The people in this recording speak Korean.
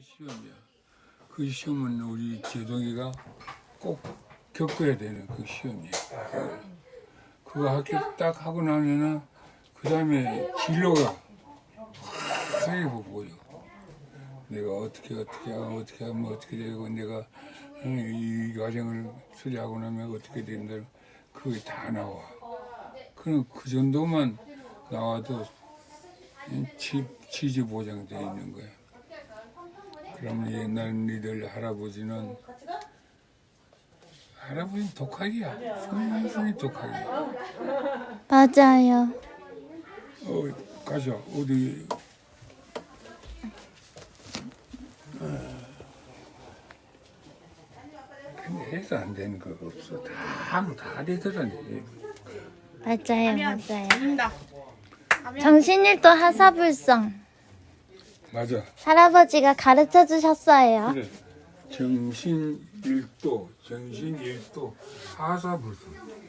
시험이야. 그 시험은 우리 제동이가 꼭 겪어야 되는 그 시험이야. 그거. 학교 딱 하고 나면은 그 다음에 진로가 하게 보여. 내가 어떻게 어떻게 하면 어떻게 하면 어떻게 되고 내가 어, 이 과정을 수리하고 나면 어떻게 된다. 그게 다 나와. 그럼 그 정도만 나와도 치, 치즈 보장돼 있는 거야. 그러면 옛날 니들 할아버지는 할아버지는 독학이야. 순순히 독학이야. 맞아요. 어, 가자. 어디? 근데 해서 안 되는 거 없어. 다, 다 되더라니. 맞아요, 맞아요. 정신일도 하사불성. 맞아. 할아버지가 가르쳐 주셨어요. 그래. 정신 일도, 정신 일도, 하사불성.